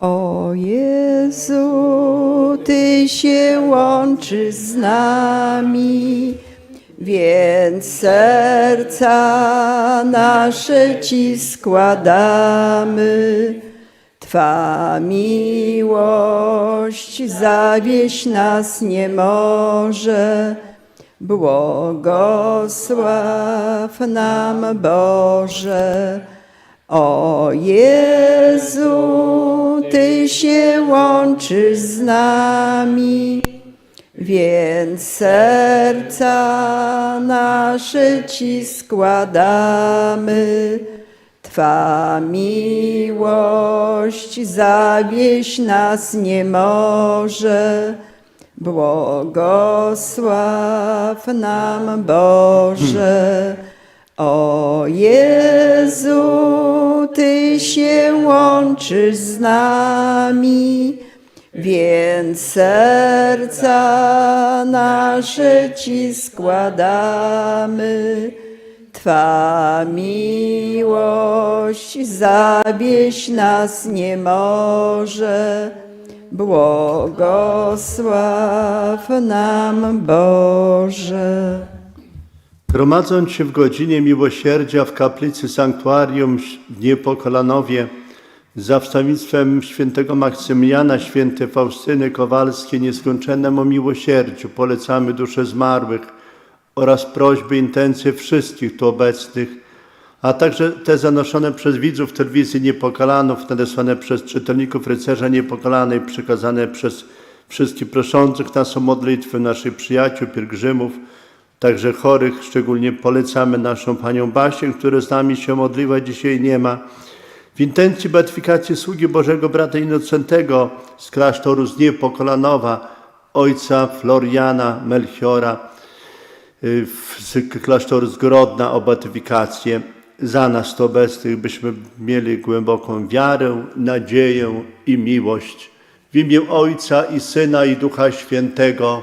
O Jezu, Ty się łączysz z nami, więc serca nasze Ci składamy. Twa miłość zawieść nas nie może. Błogosław nam Boże. O Jezu, Ty się łączysz z nami, więc serca nasze Ci składamy. Twa miłość zawieść nas nie może. Błogosław nam Boże. O Jezu, Ty się łączysz z nami, więc serca nasze Ci składamy. Twa miłość zawieść nas nie może. Błogosław nam Boże. Gromadząc się w godzinie miłosierdzia w kaplicy sanktuarium w Niepokolanowie za wstawiennictwem świętego Maksymiliana, świętej Faustyny Kowalskiej nieskończonemu miłosierdziu polecamy dusze zmarłych oraz prośby, intencje wszystkich tu obecnych, a także te zanoszone przez widzów telewizji Niepokalanów, nadesłane przez czytelników Rycerza Niepokalanej, przekazane przez wszystkich proszących nas o modlitwę, naszych przyjaciół, pielgrzymów, także chorych. Szczególnie polecamy naszą Panią Basię, która z nami się modliła, dzisiaj nie ma. W intencji beatyfikacji sługi Bożego Brata Innocentego z klasztoru z Niepokolanowa, ojca Floriana Melchiora, y, z klasztoru z Grodna o beatyfikację. Za nas to obecnych, byśmy mieli głęboką wiarę, nadzieję i miłość. W imię Ojca i Syna i Ducha Świętego.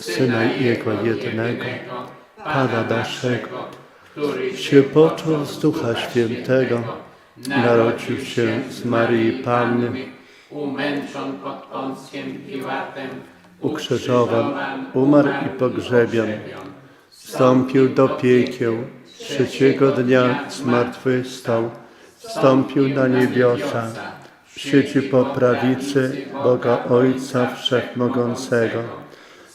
Syna Jego jedynego, Pana naszego, który się począł z Ducha Świętego, narodził się z Maryi Panny, umęczon pod Pąckiem Piłatem, ukrzyżowan, umarł i pogrzebion, wstąpił do piekieł, trzeciego dnia zmartwychwstał, wstąpił na niebiosa, siedzi po prawicy Boga Ojca Wszechmogącego.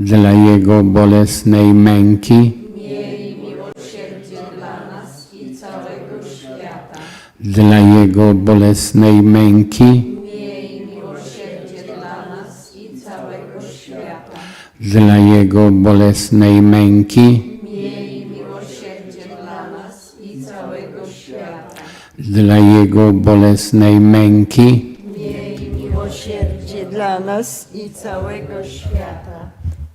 dla Jego bolesnej męki. Miłosierdzie dla nas i całego świata. Dla Jego bolesnej męki. Miłosierdzie dla nas i całego świata. Dla Jego bolesnej męki. Dla Jego bolesnej męki. Miłosierdzie dla nas i całego świata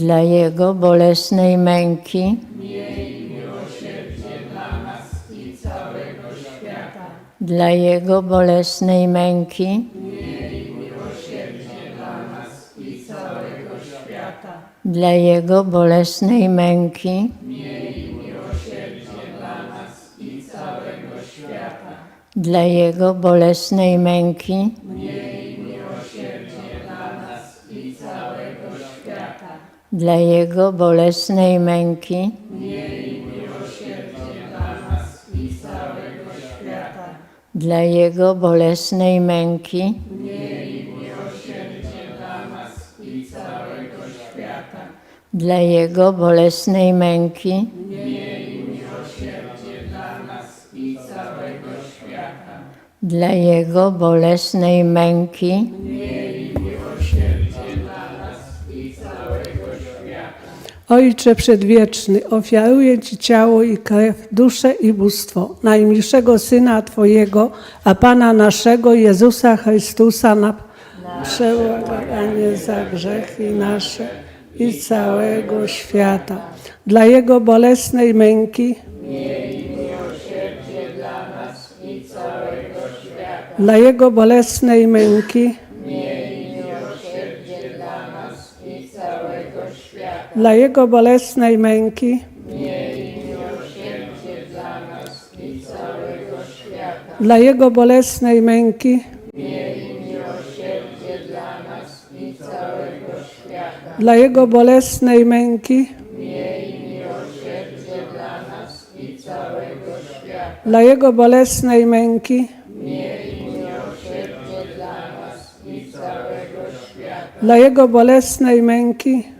dla Jego bolesnej męki. Miej miłosierdzie dla nas świata. Dla Jego bolesnej męki. Miej miłosierdzie dla nas i całego świata. Dla Jego bolesnej męki. Miej miłosierdzie dla nas i całego świata. Dla Jego bolesnej męki. Miej dla Jego bolesnej męki. Miej miłosierdzie dla nas i całego świata. Dla Jego bolesnej męki. Miej miłosierdzie dla nas i całego świata. Dla Jego bolesnej męki. Miej miłosierdzie dla nas i całego świata. Dla Jego bolesnej męki. Miej Ojcze Przedwieczny, ofiaruję Ci ciało i krew, duszę i bóstwo najmilszego Syna Twojego, a Pana naszego Jezusa Chrystusa na przełaganie za grzechy nasze i całego świata. Dla Jego bolesnej męki, dla Jego bolesnej męki, dla Jego bolesnej męki, dla nas i całego świata. Dla Jego bolesnej męki, dla nas i całego świata. Dla Jego bolesnej męki, dla nas i całego świata. Dla Jego bolesnej męki, dla nas i całego świata. Dla Jego bolesnej męki,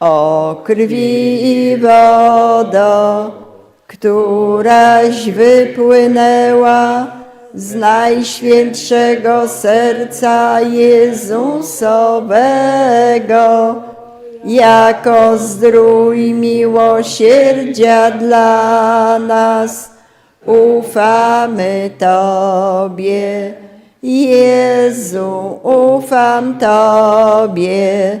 O krwi i wodo, któraś wypłynęła z najświętszego serca Jezusowego, jako zdrój miłosierdzia dla nas, ufamy Tobie. Jezu, ufam Tobie.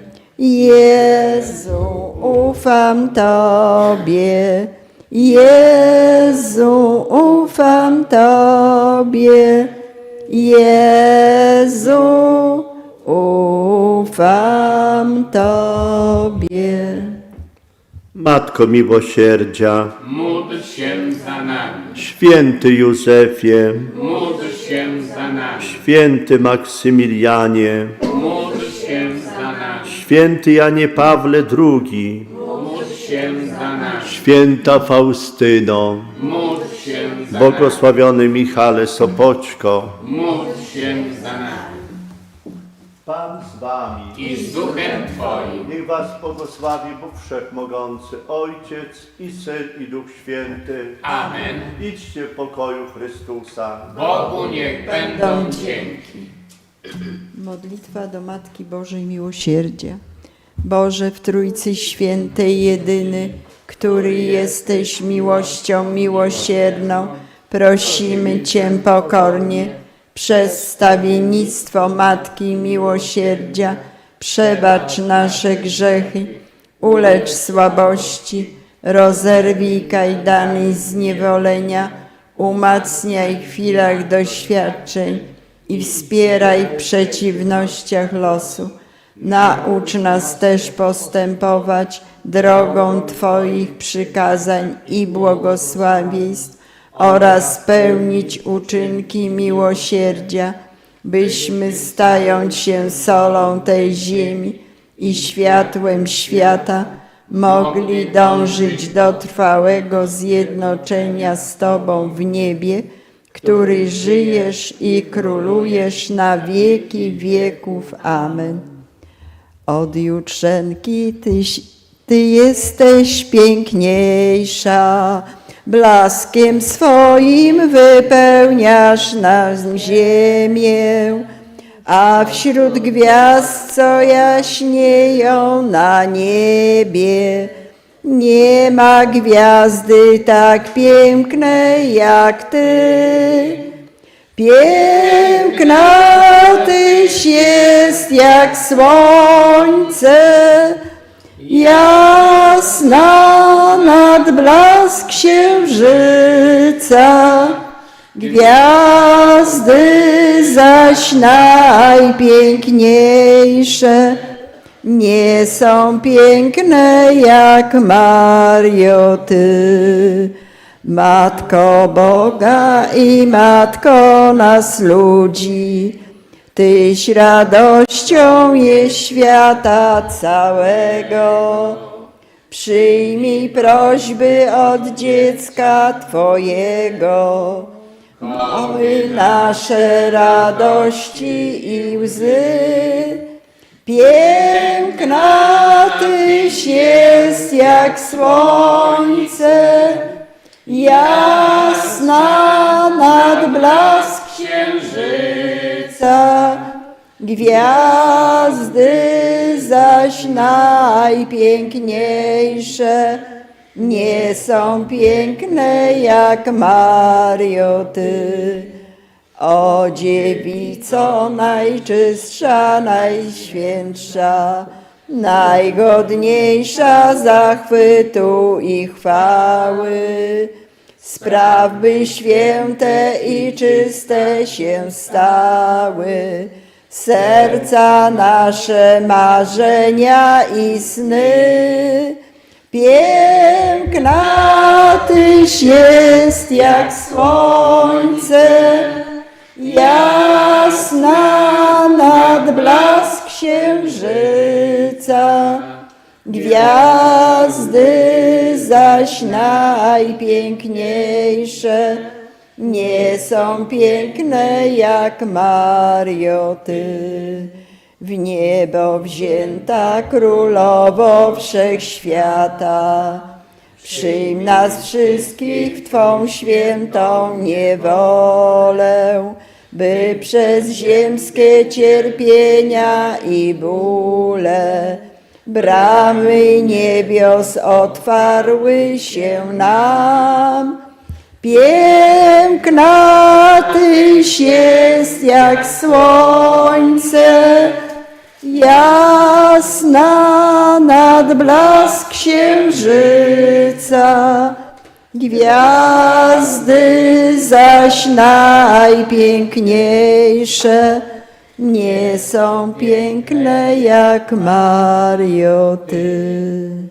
Jezu, ufam Tobie. Jezu, ufam Tobie. Jezu, ufam Tobie. Matko miłosierdzia, Módl się za nami. święty Józefie, Módl się za nami. święty Maksymilianie, Módl się za nami. Święty Janie Pawle II, Módl się za nami. Święta Faustyno, Módl się za błogosławiony Michale nami. Módl się za nami. Pan z wami. I z duchem Twoim. Niech was błogosławi Bóg Wszechmogący, Ojciec i Syn i Duch Święty. Amen. Idźcie w pokoju Chrystusa. Bogu niech będą dzięki. Modlitwa do Matki Bożej Miłosierdzia. Boże w Trójcy Świętej jedyny, który jesteś miłością miłosierną, prosimy Cię pokornie przez stawiennictwo Matki Miłosierdzia, przebacz nasze grzechy, ulecz słabości, rozerwij kajdany zniewolenia, umacniaj w chwilach doświadczeń i wspieraj w przeciwnościach losu. Naucz nas też postępować drogą Twoich przykazań i błogosławieństw oraz pełnić uczynki miłosierdzia, byśmy stając się solą tej ziemi i światłem świata, mogli dążyć do trwałego zjednoczenia z Tobą w niebie, który żyjesz i królujesz na wieki wieków. Amen. Od jutrzenki tyś, Ty jesteś piękniejsza, blaskiem swoim wypełniasz nas ziemię, a wśród gwiazd, co jaśnieją na niebie, nie ma gwiazdy tak pięknej jak Ty. Piękna Tyś jest jak słońce, jasna nad blask księżyca. Gwiazdy zaś najpiękniejsze nie są piękne jak Mario Ty. Matko Boga i Matko nas ludzi, Tyś radością jest świata całego. Przyjmij prośby od dziecka Twojego. Oj, nasze radości i łzy. Piękna Tyś jest jak słońce, jasna nad blask księżyca. Gwiazdy zaś najpiękniejsze nie są piękne jak Mario Ty. O dziewico najczystsza, najświętsza, najgodniejsza zachwytu i chwały. Spraw, by święte i czyste się stały. Serca nasze marzenia i sny. Piękna Tyś jest jak słońce, jasna nad blask księżyca. Gwiazdy zaś najpiękniejsze nie są piękne jak Mario Ty. W niebo wzięta królowo wszechświata, przyjm nas wszystkich w Twą świętą niewolę, by przez ziemskie cierpienia i bóle bramy niebios otwarły się nam. Piękna Tyś jest jak słońce, jasna nad blask księżyca. Gwiazdy zaś najpiękniejsze nie są piękne jak Mario Ty.